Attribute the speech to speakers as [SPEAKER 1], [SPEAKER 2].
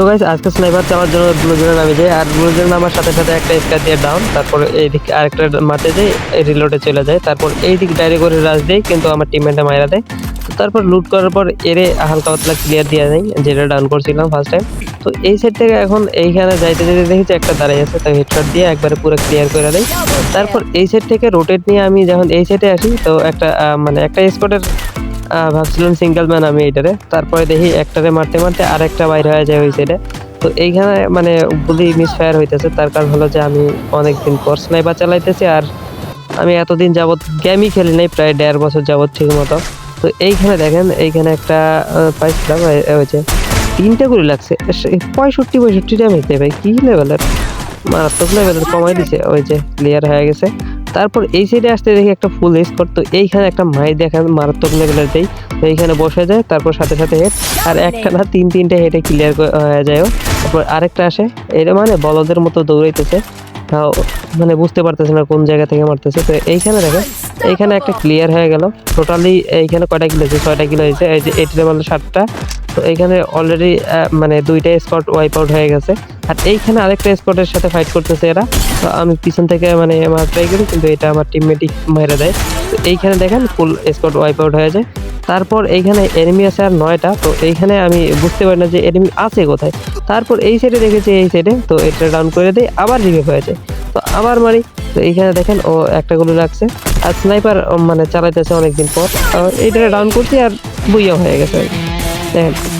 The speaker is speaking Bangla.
[SPEAKER 1] তো গাইস আজকে স্নাইপার চালার জন্য ব্লু জোনে নামে যাই আর ব্লু জোনে নামার সাথে সাথে একটা স্কার দিয়ে ডাউন তারপর এইদিকে আরেকটা মারতে যাই রিলোডে চলে যায়। তারপর এই দিক ডাইরে করে রাজ দেয় কিন্তু আমার টিমমেটে মাইরা দেয়। তো তারপর লুট করার পর এরে হালকা পাতলা ক্লিয়ার দিয়ে নেই, যেটা ডাউন করছিলাম ফার্স্ট টাইম তো এই সাইড থেকে এখন এইখানে যাইতে যেতে দেখেছি একটা দাঁড়াই আছে, তাই হেডশট দিয়ে একবারে পুরো ক্লিয়ার করে দেয় তারপর এই সাইড থেকে রোটেট নিয়ে আমি যখন এই সাইডে আসি, তো একটা মানে একটা স্পটের ভাবছিলাম সিঙ্গেল ম্যান আমি এইটারে তারপরে দেখি একটারে মারতে মারতে আর একটা বাইর হয়ে যায় ওই সাইডে তো এইখানে মানে গুলি মিস ফায়ার হইতেছে, তার কারণ হলো যে আমি অনেকদিন পর স্নাইপার চালাইতেছি আর আমি এতদিন যাবৎ গেমই খেলি নাই, প্রায় দেড় বছর যাবত ঠিক মতো তো এইখানে দেখেন, এইখানে একটা পাইছিলাম হয়েছে তিনটা গুলি লাগছে পঁয়ষট্টি পঁয়ষট্টি ড্যামেজ দেয় ভাই, কি লেভেলের মারাত্মক লেভেলের কমাই দিছে, ওই যে ক্লিয়ার হয়ে গেছে। তারপর এই সাইডে আসতে দেখি একটা ফুল স্কোর তো এইখানে একটা মাই দেখেন মারাত্মক লেভেলের দেই। তো এইখানে বসে যায় তারপর সাথে সাথে হেড আর একটা না তিন তিনটে হেডে ক্লিয়ার হয়ে যায় তারপর আরেকটা আসে এটা মানে বলদের মতো দৌড়াইতেছে। তাও মানে বুঝতে পারতেছে না কোন জায়গা থেকে মারতেছে। তো এইখানে দেখেন এইখানে একটা ক্লিয়ার হয়ে গেল। টোটালি এইখানে কয়টা কিলো হয়েছে ছয়টা কিলো হয়েছে। এই যে এইটিতে বলল সাতটা। তো এইখানে অলরেডি মানে দুইটা স্পট ওয়াইপ আউট হয়ে গেছে। আর এইখানে আরেকটা স্পটের সাথে ফাইট করতেছে এরা। তো আমি পিছন থেকে মানে আমার ট্রাই করি, কিন্তু এটা আমার টিমমেটিক মেরে দেয়। তো এইখানে দেখেন ফুল স্পট ওয়াইপ আউট হয়ে যায়। তারপর এইখানে এনিমি আছে আর নয়টা। তো এইখানে আমি বুঝতে পারি না যে এনিমি আছে কোথায়। তারপর এই সাইডে দেখেছি, এই সাইডে তো এটা ডাউন করে দেয়, আবার রিভিভ যায়। তো আবার মারি। তো এইখানে দেখেন, ও একটা গুলি লাগছে আর স্নাইপার মানে চালাইতেছে অনেকদিন পর। এইটা ডাউন করছি আর বুইয়া হয়ে গেছে দেখেন